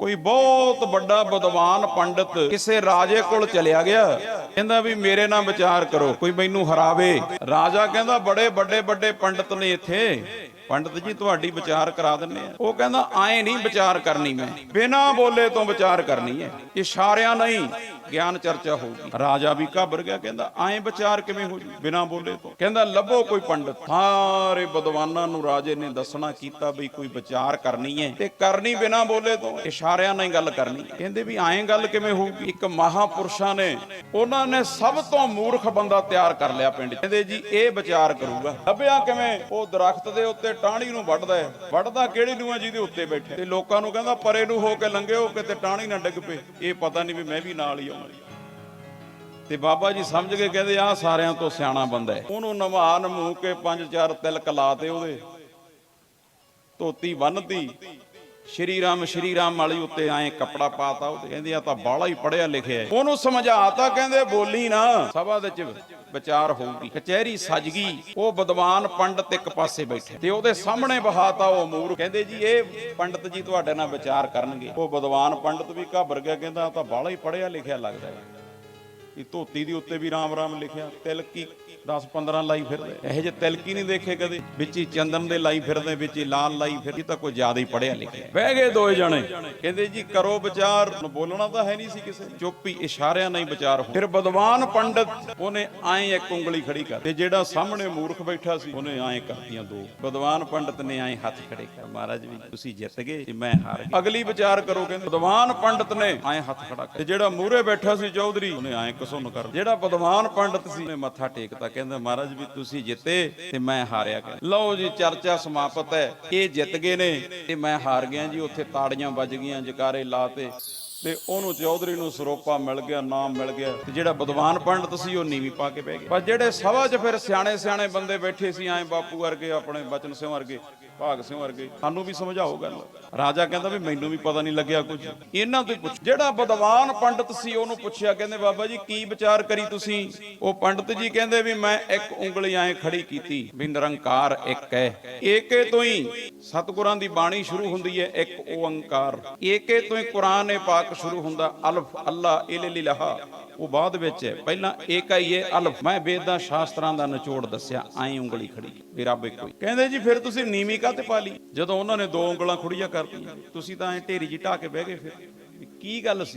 ਕੋਈ ਬਹੁਤ ਵੱਡਾ ਵਿਦਵਾਨ ਪੰਡਤ ਕਿਸੇ ਰਾਜੇ ਕੋਲ ਚਲਿਆ ਗਿਆ, ਕਹਿੰਦਾ ਵੀ ਮੇਰੇ ਨਾਲ ਵਿਚਾਰ ਕਰੋ, ਕੋਈ ਮੈਨੂੰ ਹਰਾਵੇ। ਰਾਜਾ ਕਹਿੰਦਾ, ਬੜੇ ਵੱਡੇ ਵੱਡੇ ਪੰਡਤ ਨੇ ਇੱਥੇ। ਪੰਡਤ ਜੀ, ਤੁਹਾਡੀ ਵਿਚਾਰ ਕਰਾ ਦਿੰਨੇ ਆ। ਉਹ ਕਹਿੰਦਾ, ਆਏ ਨਹੀਂ ਵਿਚਾਰ ਕਰਨੀ ਮੈਂ। ਬਿਨਾਂ ਬੋਲੇ ਤੋਂ ਵਿਚਾਰ ਕਰਨੀ ਹੈ। ਇਸ਼ਾਰਿਆਂ ਨਹੀਂ ਗਿਆਨ ਚਰਚਾ ਹੋਊਗੀ ਰਾਜਾ ਵੀ ਘਾਬਰ ਗਿਆ, ਕਹਿੰਦਾ, ਆਏ ਵਿਚਾਰ ਕਿਵੇਂ ਹੋ ਜੂ? ਬਿਨਾਂ ਬੋਲੇ ਤੋਂ। ਕਹਿੰਦਾ, ਲੱਭੋ ਕੋਈ ਪੰਡਤ। ਸਾਰੇ ਵਿਦਵਾਨਾਂ ਨੂੰ ਰਾਜੇ ਨੇ ਦੱਸਣਾ ਕੀਤਾ ਵੀ ਕੋਈ ਵਿਚਾਰ ਕਰਨੀ ਹੈ ਤੇ ਕਰਨੀ ਬਿਨਾਂ ਬੋਲੇ ਤੋਂ। ਇਸ਼ਾਰਿਆਂ ਨਾਲ ਗੱਲ ਕਰਨੀ ਕਹਿੰਦੇ ਵੀ, ਆਏ ਗੱਲ ਕਿਵੇਂ ਹੋਊਗੀ ਇੱਕ ਮਹਾਪੁਰਸ਼ਾਂ ਨੇ, ਉਹਨਾਂ ਨੇ ਸਭ ਤੋਂ ਮੂਰਖ ਬੰਦਾ ਤਿਆਰ ਕਰ ਲਿਆ ਪਿੰਡ ਕਹਿੰਦੇ ਜੀ, ਇਹ ਵਿਚਾਰ ਕਰੂਗਾ। ਲੱਭਿਆ ਕਿਵੇਂ? ਉਹ ਦਰਖਤ ਦੇ ਉੱਤੇ ਟਾਹਣੀ ਨੂੰ ਵੱਢਦਾ ਹੈ ਵੱਢਦਾ ਕਿਹੜੀ ਨੂੰ ਆ ਜਿਹਦੇ ਉੱਤੇ ਬੈਠੇ? ਤੇ ਲੋਕਾਂ ਨੂੰ ਕਹਿੰਦਾ, ਪਰੇ ਨੂੰ ਹੋ ਕੇ ਲੰਘਿਓ, ਕਿਤੇ ਟਾਹਣੀ ਨਾ ਡਿੱਗ ਪਏ। ਇਹ ਪਤਾ ਨਹੀਂ ਵੀ ਮੈਂ ਵੀ ਨਾਲ ਹੀ ਆਉਣਾ ਤੇ ਬਾਬਾ ਜੀ ਸਮਝ ਕੇ ਕਹਿੰਦੇ ਆ ਸਾਰਿਆਂ ਤੋਂ ਸਿਆਣਾ ਬੰਦਾ ਹੈ। ਉਹਨੂੰ ਨਵਾ ਨਮੂ ਕੇ ਪੰਜ ਚਾਰ ਤਿਲਕ ਲਾਤੇ ਉਹਦੇ। ਧੋਤੀ ਬੰਨਤੀ। ਸ਼੍ਰੀ ਰਾਮ ਸ਼੍ਰੀ ਰਾਮ ਵਾਲੀ ਉੱਤੇ ਐ ਕੱਪੜਾ ਪਾਤਾ। ਉਹ ਕਹਿੰਦੇ ਆ ਤਾਂ ਬਾਲਾ ਹੀ ਪੜਿਆ ਲਿਖਿਆ ਹੈ। ਉਹਨੂੰ ਸਮਝਾਤਾ, ਕਹਿੰਦੇ, ਬੋਲੀ ਨਾ। ਸਭਾ ਦੇ ਚ ਵਿਚਾਰ ਹੋਊਗੀ। ਕਚਹਿਰੀ ਸਜ ਗਈ। ਉਹ ਵਿਦਵਾਨ ਪੰਡਤ ਇੱਕ ਪਾਸੇ ਬੈਠੇ। ਤੇ ਉਹਦੇ ਸਾਹਮਣੇ ਬਹਾਤਾ ਉਹ ਮੂਰ। ਕਹਿੰਦੇ ਜੀ, ਇਹ ਪੰਡਤ ਜੀ ਤੁਹਾਡੇ ਨਾਲ ਵਿਚਾਰ ਕਰਨਗੇ। ਉਹ ਵਿਦਵਾਨ ਪੰਡਤ ਵੀ ਘਾਬਰ ਗਿਆ। ਕਹਿੰਦਾ ਤਾਂ ਬਾਲਾ ਹੀ ਪੜਿਆ ਲਿਖਿਆ ਲੱਗਦਾ ਹੈ। ਇਹ ਧੋਤੀ ਦੇ ਉੱਤੇ ਵੀ ਰਾਮ ਰਾਮ ਲਿਖਿਆ ਤਿਲਕੀ 10 15 ਲਾਈ ਫਿਰਦੇ। ਇਹੋ ਜਿਹੇ ਤਿਲਕੀ ਨਹੀਂ ਦੇਖੇ ਕਦੇ। ਵਿੱਚ ਹੀ ਚੰਦਨ ਦੇ ਲਾਈ ਫਿਰਦੇ ਵਿੱਚ ਹੀ ਲਾਲ ਲਾਈ ਫਿਰ ਇਹ ਤਾਂ ਕੋਈ ਜ਼ਿਆਦਾ ਹੀ ਪੜਿਆ ਲਿਖਿਆ ਬਹਿ ਗਏ ਦੋਏ ਜਣੇ। ਕਹਿੰਦੇ ਜੀ ਕਰੋ ਵਿਚਾਰ। ਬੋਲਣਾ ਤਾਂ ਹੈ ਨਹੀਂ ਸੀ ਕਿਸੇ। ਚੁੱਪ ਇਸ਼ਾਰਿਆਂ ਨਾਲ ਹੀ ਵਿਚਾਰ ਹੋ ਫਿਰ ਵਿਦਵਾਨ ਪੰਡਤ ਉਹਨੇ ਐਂ ਇੱਕ ਉਂਗਲੀ ਖੜੀ ਕਰ ਤੇ ਜਿਹੜਾ ਸਾਹਮਣੇ ਮੂਰਖ ਬੈਠਾ ਸੀ ਉਹਨੇ ਐਂ ਕਰਤੀਆਂ ਦੋ। ਵਿਦਵਾਨ ਪੰਡਤ ਨੇ ਐਂ ਹੱਥ ਖੜੇ ਕਰ। ਮਹਾਰਾਜ ਵੀ ਤੁਸੀਂ ਜਿੱਤ ਗਏ ਤੇ ਮੈਂ ਹਾਰ ਗਿਆ। ਅਗਲੀ ਵਿਚਾਰ ਕਰੋ ਕਹਿੰਦੇ ਵਿਦਵਾਨ ਪੰਡਤ ਨੇ ਐਂ ਹੱਥ ਖੜਾ ਕਰ ਤੇ ਜਿਹੜਾ ਮੂਹਰੇ ਬੈਠਾ ਸੀ ਚੌਧਰੀ ਉਹਨੇ ਐਂ ਸੁਣ ਕਰ ਜਿਹੜਾ ਵਿਦਵਾਨ ਪੰਡਤ ਸੀ ਨੇ ਮੱਥਾ ਟੇਕਤਾ, ਕਹਿੰਦਾ, ਮਹਾਰਾਜ ਵੀ ਤੁਸੀਂ ਜਿੱਤੇ ਤੇ ਮੈਂ ਹਾਰਿਆ ਗਿਆ। ਲਓ ਜੀ, ਚਰਚਾ ਸਮਾਪਤ ਹੈ। ਇਹ ਜਿੱਤ ਗਏ ਨੇ ਤੇ ਮੈਂ ਹਾਰ ਗਿਆ ਜੀ, ਉੱਥੇ ਤਾੜੀਆਂ ਵੱਜ ਗਈਆਂ, ਜਕਾਰੇ ਲਾਤੇ ਤੇ ਉਹਨੂੰ ਚੌਧਰੀ ਨੂੰ ਸਰੋਪਾ ਮਿਲ ਗਿਆ, ਨਾਮ ਮਿਲ ਗਿਆ ਤੇ ਜਿਹੜਾ ਵਿਦਵਾਨ ਪੰਡਤ ਸੀ ਉਹ ਨੀਵੀਂ ਪਾ ਕੇ ਬਹਿ ਗਿਆ। ਪਰ ਜਿਹੜੇ ਸਭਾ 'ਚ ਫਿਰ ਸਿਆਣੇ ਸਿਆਣੇ ਬੰਦੇ ਬੈਠੇ ਸੀ, ਐਂ ਬਾਪੂ ਵਰਗੇ, ਆਪਣੇ ਬਚਨ ਸਿੰਘ ਵਰਗੇ, ਭਾਗ ਸਿੰਘ ਵਰਗੇ, ਸਾਨੂੰ ਵੀ ਸਮਝਾਓ ਗੱਲ। ਰਾਜਾ ਕਹਿੰਦਾ ਵੀ ਮੈਨੂੰ ਵੀ ਪਤਾ ਨਹੀਂ ਲੱਗਿਆ ਕੁਝ। ਇਹਨਾਂ ਤੋਂ ਪੁੱਛ ਜਿਹੜਾ ਵਿਦਵਾਨ ਪੰਡਤ ਸੀ ਉਹਨੂੰ ਪੁੱਛਿਆ, ਕਹਿੰਦੇ ਬਾਬਾ ਜੀ ਕੀ ਵਿਚਾਰ ਕਰੀ ਤੁਸੀਂ? ਉਹ ਪੰਡਤ ਜੀ ਕਹਿੰਦੇ ਵੀ ਮੈਂ ਇੱਕ ਉਂਗਲੀ ਐਂ ਖੜੀ ਕੀਤੀ ਵੀ ਨਿਰੰਕਾਰ ਇੱਕ ਹੈ। ਏਕੇ ਤੋਂ ਹੀ ਸਤਿਗੁਰਾਂ ਦੀ ਬਾਣੀ ਸ਼ੁਰੂ ਹੁੰਦੀ ਹੈ, ਇੱਕ ਓੰਕਾਰ। ਏਕੇ ਤੋਂ ਹੀ ਕੁਰਾਨ ਏ ਪਾਕ ਸ਼ੁਰੂ ਹੁੰਦਾ, ਅਲਫ ਅੱਲਾ ਇਲਲਿਲਹਾ ਉਹ ਬਾਅਦ ਵਿੱਚ ਹੈ ਪਹਿਲਾਂ ਏਕਾ ਹੀ ਹੈ ਅਲਫ, ਮੈਂ ਵੇਦਾਂ, ਸ਼ਾਸਤਰਾਂ ਦਾ ਨਿਚੋੜ ਦੱਸਿਆ, ਐਂ ਉਂਗਲੀ ਖੜੀ। ਵੀ ਰੱਬ ਇੱਕੋ ਹੀ। ਕਹਿੰਦੇ ਜੀ, ਫਿਰ ਤੁਸੀਂ ਨੀਵੀਂ ਕਾਤੇ ਪਾ ਲਈ ਜਦੋਂ ਉਹਨਾਂ ਨੇ ਦੋ ਉਂਗਲਾਂ ਖੁੜੀਆਂ ਕਰਤੀਆਂ, ਤੁਸੀਂ ਤਾਂ ਐਂ ਢੇਰੀ ਜੀ ਢਾ ਕੇ ਬਹਿ ਗਏ ਫਿਰ। ਕੀ ਗੱਲ ਸੀ?